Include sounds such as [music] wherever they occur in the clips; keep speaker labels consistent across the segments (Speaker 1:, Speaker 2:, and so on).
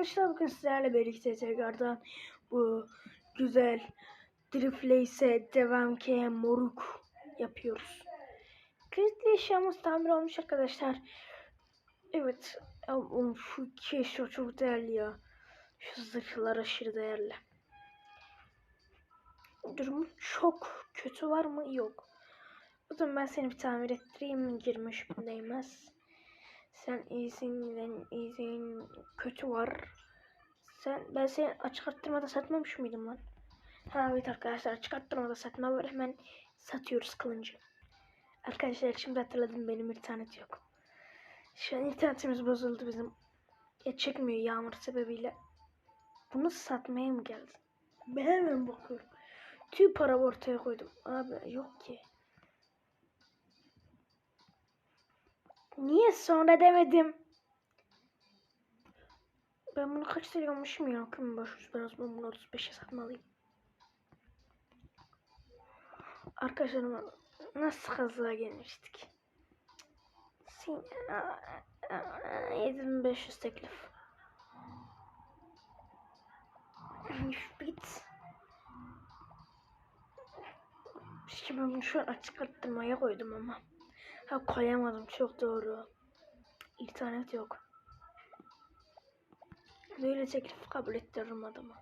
Speaker 1: arkadaşlar bugün sizlerle birlikte tekrardan bu güzel Driflace'e devam ki moruk yapıyoruz. Kilitli eşyamız tamir olmuş arkadaşlar. Evet. Ama şu keşo çok değerli ya. Şu zırhlar aşırı değerli. Durumu çok kötü var mı? Yok. O zaman ben seni bir tamir ettireyim. 23 bin değmez. Sen iyisin, ben iyisin, kötü var. Sen, ben seni açık arttırmada satmamış mıydım lan? Ha evet arkadaşlar açık arttırmada satma var hemen satıyoruz kılıncı. Arkadaşlar şimdi hatırladım benim internet yok. Şu an internetimiz bozuldu bizim. Ya çekmiyor yağmur sebebiyle. Bunu satmaya mı geldin? Ben hemen bakıyorum. Tüy para ortaya koydum. Abi yok ki. Niye sonra demedim? Ben bunu kaç liraya almışım ya? 2500 ben o zaman bunu 35'e satmalıyım. Arkadaşlar nasıl kazığa gelmiştik? Sin 7500 teklif. Bit. Şimdi ben bunu şu an açık arttırmaya koydum ama. Ha koyamadım çok doğru. İnternet yok. Böyle teklif kabul ettiririm adama.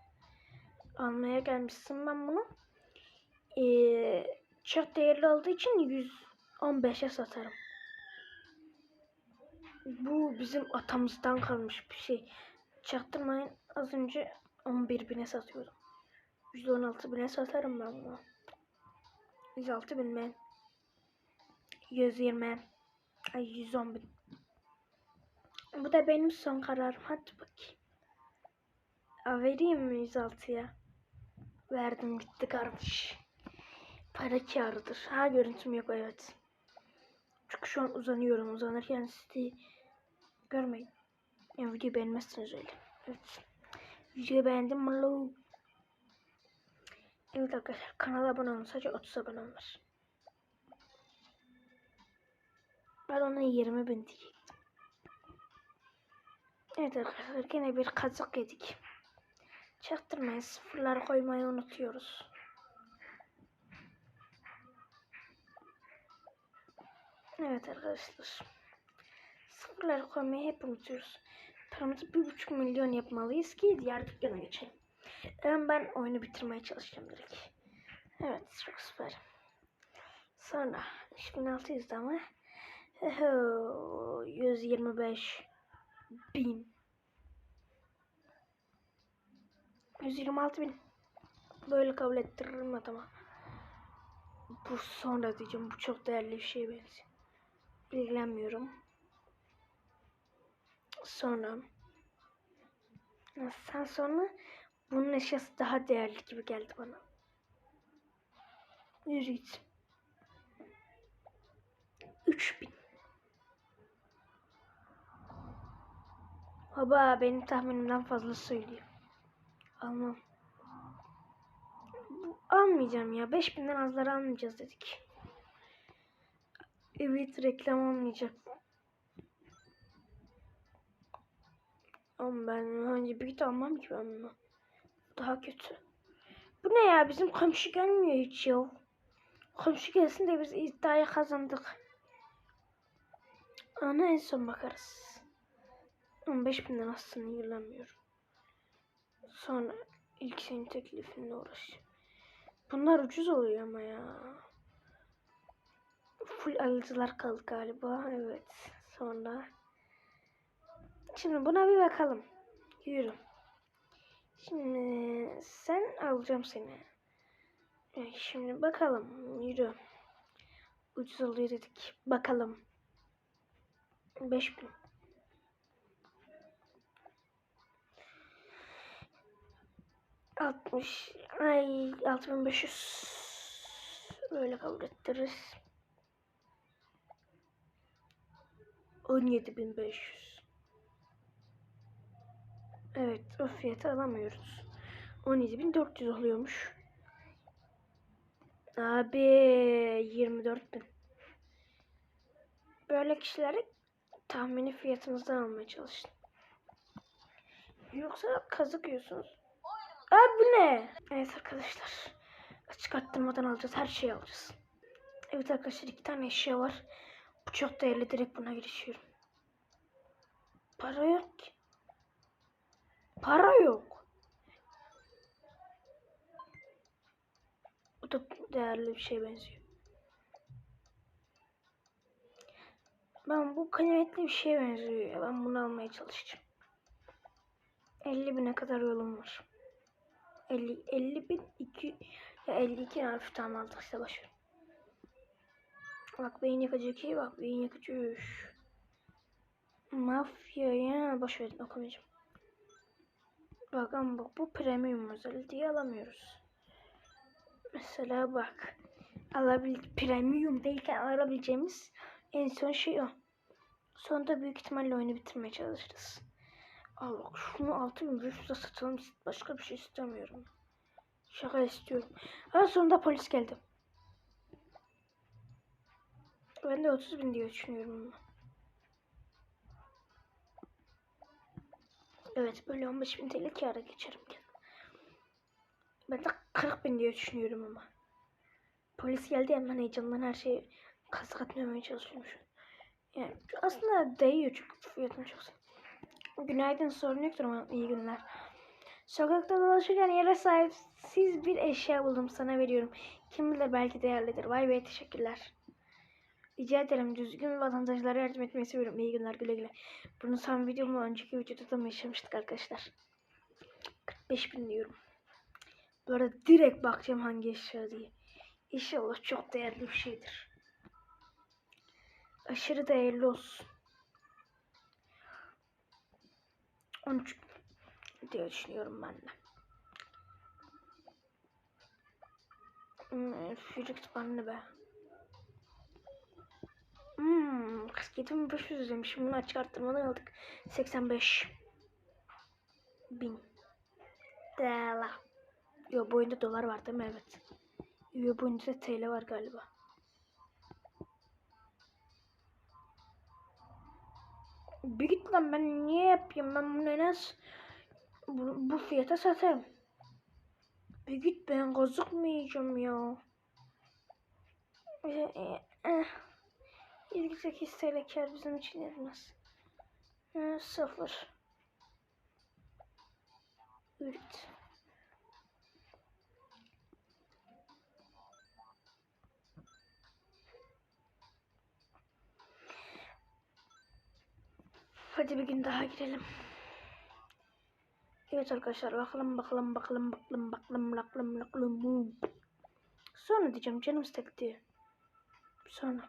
Speaker 1: Almaya gelmişsin ben bunu. Ee, çok değerli olduğu için 115'e satarım. Bu bizim atamızdan kalmış bir şey. Çaktırmayın az önce 11 bine satıyordum. 116 bine satarım ben bunu. 106 bin ben. 120. Ay 110 bin. Bu da benim son kararım. Hadi bakayım. Aa, vereyim mi 106'ya? Verdim gitti kardeş. Para kârıdır. Ha görüntüm yok evet. Çünkü şu an uzanıyorum. Uzanırken sizi görmeyin. Yani videoyu beğenmezsiniz öyle. Evet. Videoyu beğendim mi? lo? Evet arkadaşlar kanala abone olun. Sadece 30 abone var. Ben ona 20 bin diyecektim. Evet arkadaşlar yine bir kazık yedik. Çaktırmayın sıfırlar koymayı unutuyoruz. Evet arkadaşlar. Sıfırlar koymayı hep unutuyoruz. Paramızı bir buçuk milyon yapmalıyız ki diğer dükkana geçelim. Ben, oyunu bitirmeye çalışacağım direkt. Evet çok süper. Sonra 3600 ama 125 bin. 126 bin. Böyle kabul ettiririm adama. Bu sonra diyeceğim bu çok değerli bir şeye benziyor ilgilenmiyorum. Sonra sen sonra bunun eşyası daha değerli gibi geldi bana. Yürü git. 3000 Baba benim tahminimden fazla söylüyor. Almam. Bu- Almayacağım ya. 5000'den azları almayacağız dedik. Evet reklam olmayacak. Ama ben önce büyük almam ki ben bunu. Daha kötü. Bu ne ya? Bizim komşu gelmiyor hiç ya. Komşu gelsin de biz iddiayı kazandık. Ona en son bakarız. 15 binden aslında ilgilenmiyorum. Sonra ilk senin teklifinle uğraş. Bunlar ucuz oluyor ama ya. Full alıcılar kaldı galiba. Evet. Sonra. Şimdi buna bir bakalım. Yürü. Şimdi sen alacağım seni. Şimdi bakalım. Yürü. Ucuz oluyor dedik. Bakalım. 5000. Altmış, ay 6500 böyle kabul ettiririz. 17500 Evet o fiyatı alamıyoruz. 17400 oluyormuş. Abi 24000 Böyle kişilere tahmini fiyatımızdan almaya çalışın. Yoksa kazık yiyorsunuz. Aa bu ne? Evet arkadaşlar. Açık arttırmadan alacağız. Her şeyi alacağız. Evet arkadaşlar iki tane eşya var. Bu çok değerli. Direkt buna girişiyorum. Para yok ki. Para yok. Bu da değerli bir şeye benziyor. Ben bu kıymetli bir şeye benziyor. Ben bunu almaya çalışacağım. 50 bine kadar yolum var. 50, 50 bin 2 ya 52 hafif tam aldık başarı. Bak beyin yakıcı 2 bak beyin yakıcı 3. Mafya ya boş verin okumayacağım. Bak ama bak bu premium özel diye alamıyoruz. Mesela bak alabil premium değilken alabileceğimiz en son şey o. Sonunda büyük ihtimalle oyunu bitirmeye çalışırız. Al bak şunu 6500'e satalım. Başka bir şey istemiyorum. Şaka istiyorum. Ha sonunda polis geldi. Ben de 30 bin diye düşünüyorum. Evet böyle 15 bin TL kâra geçerim. Ben de 40 bin diye düşünüyorum ama. Polis geldi hemen heyecandan her şeyi kazık atmamaya çalışıyorum. Yani aslında değiyor çünkü fiyatını çok Günaydın sorun yoktur ama iyi günler. Sokakta dolaşırken yere sahipsiz bir eşya buldum sana veriyorum. Kim bilir belki değerlidir. Vay be teşekkürler. Rica ederim düzgün vatandaşlara yardım etmeyi seviyorum. İyi günler güle güle. Bunu son videomu önceki videoda da mı yaşamıştık arkadaşlar. 45 bin diyorum. Bu arada direkt bakacağım hangi eşya diye. İnşallah çok değerli bir şeydir. Aşırı değerli olsun. 13 diye düşünüyorum ben de. Hmm, Fury bana be. Hmm, 47.500 demiş. Bunu açık arttırmadan aldık. 85 bin. Dolar. Yo bu oyunda dolar var değil mi? Evet. Yo bu oyunda da TL var galiba. Bir git lan ben niye yapayım ben bunu en az bu, bu fiyata satarım. Bir git ben gözükmeyeceğim ya. Eh, eh. 28 TL kar bizim için yetmez. Eh, sıfır. Üret. Hadi bir gün daha girelim. Evet arkadaşlar bakalım bakalım bakalım bakalım bakalım bakalım bakalım. Sonra diyeceğim canım istekti. Sonra.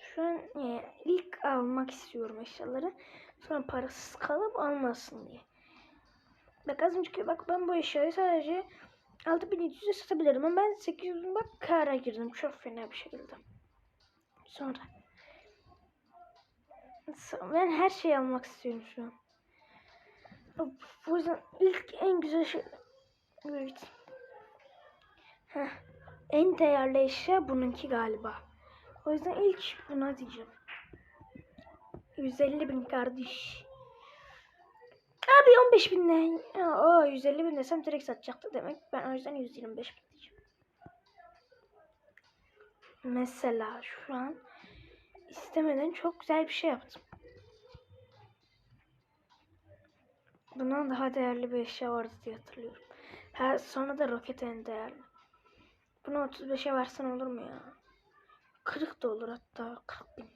Speaker 1: Şu an e, ilk almak istiyorum eşyaları. Sonra parasız kalıp almasın diye. Bak az önceki bak ben bu eşyayı sadece 6700'e satabilirim ama ben 800 bak kara girdim çok fena bir şekilde. Sonra ben her şeyi almak istiyorum şu an. O yüzden ilk en güzel şey... Evet. Heh. En değerli eşya bununki galiba. O yüzden ilk buna diyeceğim. 150 bin kardeş. Abi 15 bin ne? Aa, 150 bin desem direkt satacaktı demek. Ben o yüzden 125 bin diyeceğim. Mesela şu an istemeden çok güzel bir şey yaptım. Bundan daha değerli bir eşya vardı diye hatırlıyorum. Ha, sonra da roket en değerli. Bunu 35'e versen olur mu ya? 40 da olur hatta 40 bin.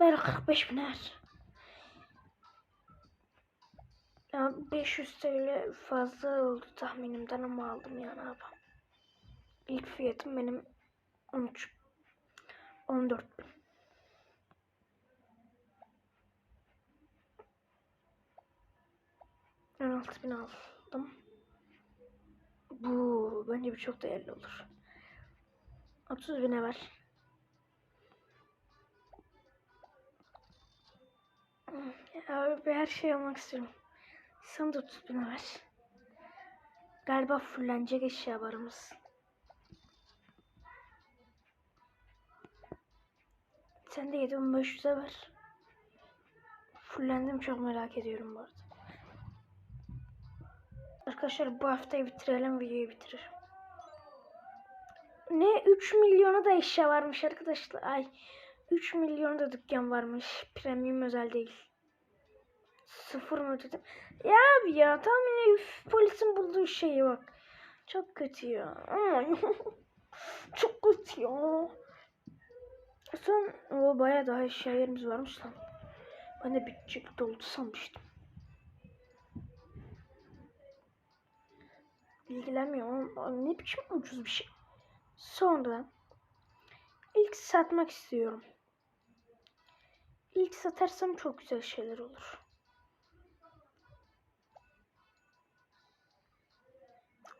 Speaker 1: Ver 45 biner. Ya 500 TL fazla oldu tahminimden ama aldım yani abi. İlk fiyatım benim 13 14 bin. 16 bin aldım. Bu bence bir çok değerli olur. 30 bine ver. Abi her şey almak istiyorum. Sen de 30 bine ver. Galiba fullenecek eşyalarımız. Sen de 7500'e ver. Fullendim çok merak ediyorum bu arada. Arkadaşlar bu haftayı bitirelim videoyu bitiririm. Ne 3 milyona da eşya varmış arkadaşlar. Ay 3 milyona da dükkan varmış. Premium özel değil. Sıfır mı ödedim? Ya abi ya tam yine polisin bulduğu şeye bak. Çok kötü ya. [laughs] Çok kötü ya. Son o baya daha eşya yerimiz varmış lan. Ben de bitecek doldu sanmıştım. İlgilenmiyorum. Abi Ne biçim ucuz bir şey. Sonra ilk satmak istiyorum. İlk satarsam çok güzel şeyler olur.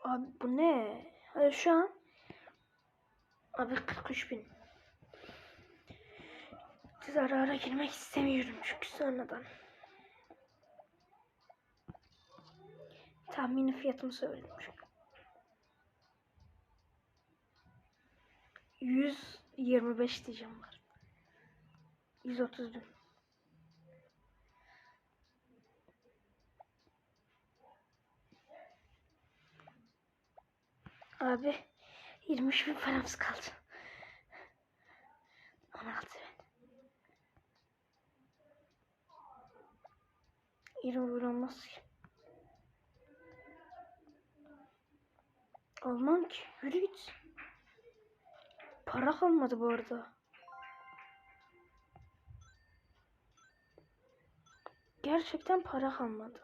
Speaker 1: Abi bu ne? Hayır şu an Abi 43 bin. Zarara girmek istemiyorum çünkü sonradan. Tahmini fiyatımı söyledim çünkü. 125 diyeceğim var. 130 bin. Abi 23 bin paramız kaldı. 16 bin. 20 bin olmaz ki. Almam ki. Yürü git. Para kalmadı bu arada. Gerçekten para kalmadı.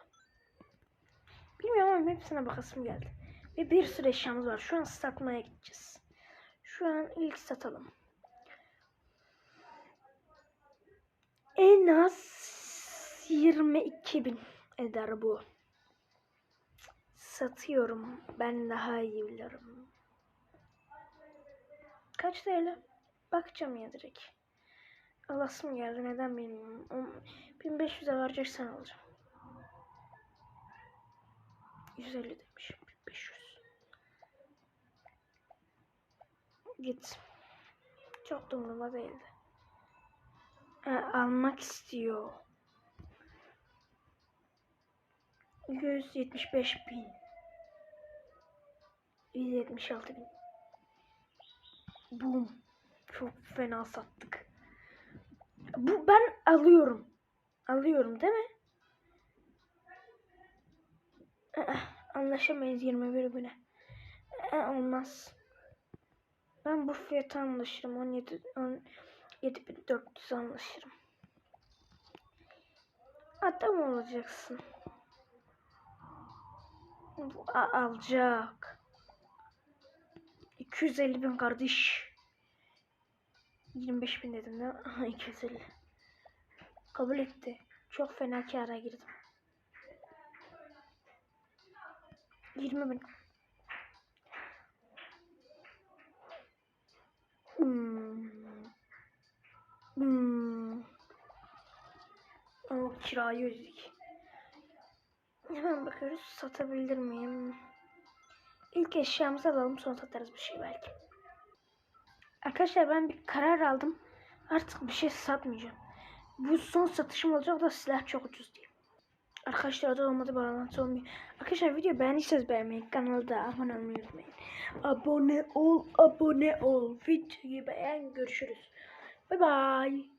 Speaker 1: Bilmiyorum ama hepsine bakasım geldi. Ve bir sürü eşyamız var. Şu an satmaya gideceğiz. Şu an ilk satalım. En az 22 bin eder bu. Satıyorum. Ben daha iyi bilirim. Kaç TL? Bakacağım ya direkt. Alasım geldi. Neden bilmiyorum. 1500'e vereceksen alacağım. 150 demişim. 500. Git. Çok da umurumda değildi. Ha, almak istiyor. 175 bin. 176 bin. Boom. Çok fena sattık. Bu ben alıyorum. Alıyorum değil mi? Aa, anlaşamayız 21 bine. Aa, olmaz. Ben bu fiyata anlaşırım. 17 17400 anlaşırım. Adam olacaksın. Alacak. 250 bin kardeş. 25 bin dedim değil mi? [laughs] Aha 250. Kabul etti. Çok fena kâra girdim. 20 bin. Hmm. Hmm. O kirayı ödedik. Hemen bakıyoruz satabilir miyim? İlk eşyamızı alalım sonra satarız bir şey belki. Arkadaşlar ben bir karar aldım. Artık bir şey satmayacağım. Bu son satışım olacak da silah çok ucuz diye. Arkadaşlar da olmadı bağlantı olmuyor. Arkadaşlar video beğendiyseniz beğenmeyi, kanalda abone olmayı unutmayın. Abone ol, abone ol. Videoyu beğen, görüşürüz. Bye bye.